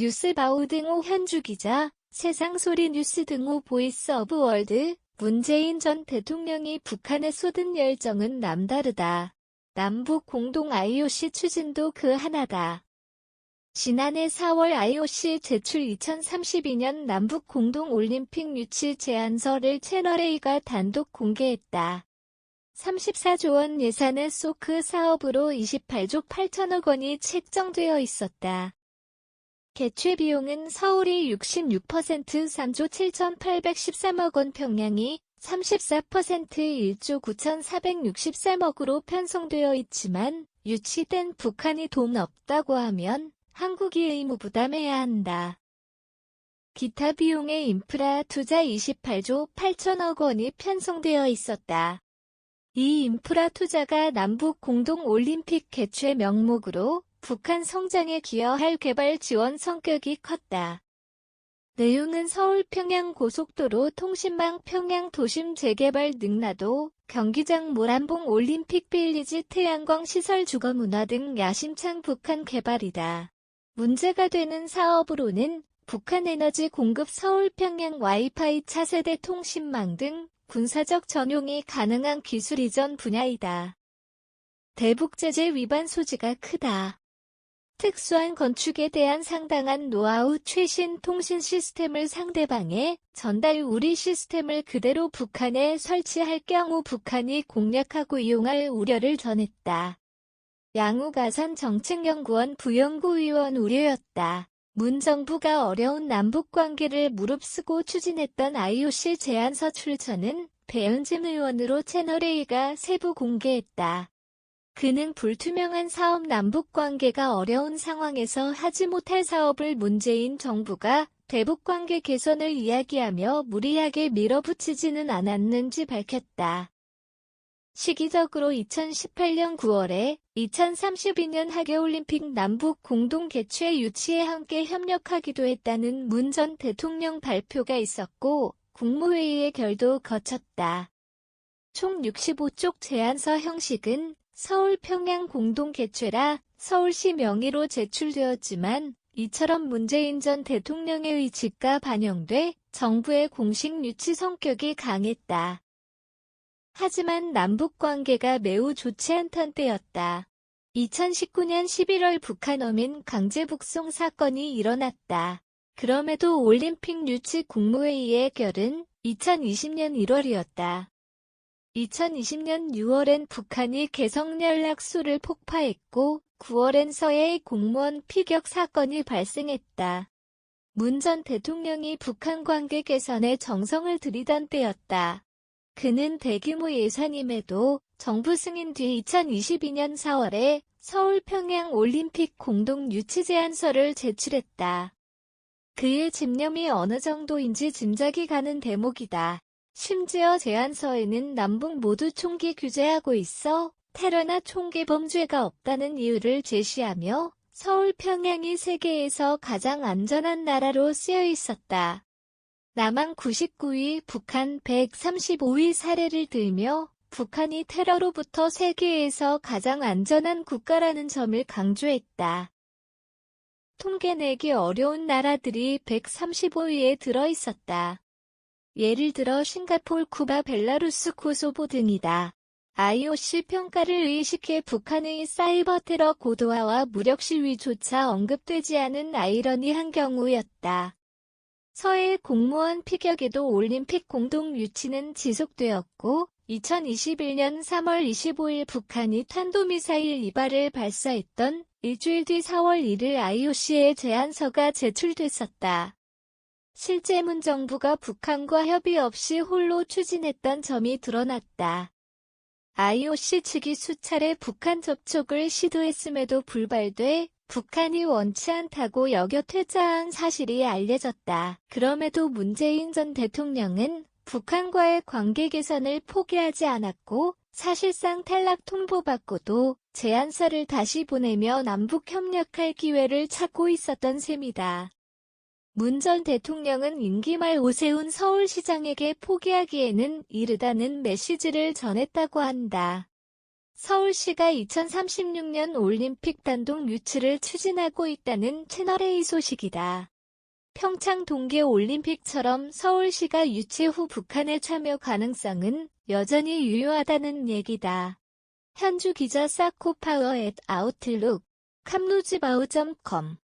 뉴스바우 등호 현주 기자, 세상소리 뉴스 등호 보이스 오브 월드, 문재인 전 대통령이 북한에 쏟은 열정은 남다르다. 남북 공동 IOC 추진도 그 하나다. 지난해 4월 IOC 제출 2032년 남북 공동 올림픽 유치 제안서를 채널A가 단독 공개했다. 34조 원 예산의 소크 사업으로 28조 8천억 원이 책정되어 있었다. 개최 비용은 서울이 66% 3조 7,813억 원 평양이 34% 1조 9,463억으로 편성되어 있지만 유치된 북한이 돈 없다고 하면 한국이 의무 부담해야 한다. 기타 비용의 인프라 투자 28조 8천억 원이 편성되어 있었다. 이 인프라 투자가 남북 공동 올림픽 개최 명목으로 북한 성장에 기여할 개발 지원 성격이 컸다. 내용은 서울 평양 고속도로 통신망 평양 도심 재개발 능라도, 경기장 모란봉 올림픽 빌리지 태양광 시설 주거 문화 등 야심찬 북한 개발이다. 문제가 되는 사업으로는 북한 에너지 공급 서울 평양 와이파이 차세대 통신망 등 군사적 전용이 가능한 기술 이전 분야이다. 대북 제재 위반 소지가 크다. 특수한 건축에 대한 상당한 노하우 최신 통신 시스템을 상대방에 전달 우리 시스템을 그대로 북한에 설치할 경우 북한이 공략하고 이용할 우려를 전했다. 양우가산 정책연구원 부연구위원 우려였다. 문 정부가 어려운 남북 관계를 무릅쓰고 추진했던 IOC 제안서 출처는 배현진 의원으로 채널A가 세부 공개했다. 그는 불투명한 사업 남북 관계가 어려운 상황에서 하지 못할 사업을 문재인 정부가 대북 관계 개선을 이야기하며 무리하게 밀어붙이지는 않았는지 밝혔다. 시기적으로 2018년 9월에 2032년 하계올림픽 남북 공동 개최 유치에 함께 협력하기도 했다는 문 전 대통령 발표가 있었고 국무회의의 결도 거쳤다. 총 65쪽 제안서 형식은 서울 평양 공동 개최라 서울시 명의로 제출되었지만 이처럼 문재인 전 대통령의 의지가 반영돼 정부의 공식 유치 성격이 강했다. 하지만 남북 관계가 매우 좋지 않던 때였다. 2019년 11월 북한 어민 강제 북송 사건이 일어났다. 그럼에도 올림픽 유치 국무회의의 결은 2020년 1월이었다. 2020년 6월엔 북한이 개성연락소를 폭파했고 9월엔 서해의 공무원 피격 사건이 발생했다. 문 전 대통령이 북한 관계 개선에 정성을 들이던 때였다. 그는 대규모 예산임에도 정부 승인 뒤 2022년 4월에 서울 평양 올림픽 공동 유치 제안서를 제출했다. 그의 집념이 어느 정도인지 짐작이 가는 대목이다. 심지어 제안서에는 남북 모두 총기 규제하고 있어 테러나 총기 범죄가 없다는 이유를 제시하며 서울 평양이 세계에서 가장 안전한 나라로 쓰여 있었다. 남한 99위, 북한 135위 사례를 들며 북한이 테러로부터 세계에서 가장 안전한 국가라는 점을 강조했다. 통계 내기 어려운 나라들이 135위에 들어 있었다. 예를 들어 싱가폴, 쿠바, 벨라루스, 코소보 등이다. IOC 평가를 의식해 북한의 사이버 테러 고도화와 무력 시위조차 언급되지 않은 아이러니한 경우였다. 서해 공무원 피격에도 올림픽 공동 유치는 지속되었고 2021년 3월 25일 북한이 탄도미사일 이발을 발사했던 일주일 뒤 4월 1일 IOC에 제안서가 제출됐었다. 실제 문 정부가 북한과 협의 없이 홀로 추진했던 점이 드러났다. IOC 측이 수차례 북한 접촉을 시도했음에도 불발돼 북한이 원치 않다고 여겨 퇴짜한 사실이 알려졌다. 그럼에도 문재인 전 대통령은 북한과의 관계 개선을 포기하지 않았고 사실상 탈락 통보받고도 제안서를 다시 보내며 남북 협력할 기회를 찾고 있었던 셈이다. 문 전 대통령은 임기 말 오세훈 서울시장에게 포기하기에는 이르다는 메시지를 전했다고 한다. 서울시가 2036년 올림픽 단독 유치를 추진하고 있다는 채널A 소식이다. 평창 동계올림픽처럼 서울시가 유치 후 북한의 참여 가능성은 여전히 유효하다는 얘기다. 현주 기자 사코파워 앳 아웃룩 캄루즈바우.com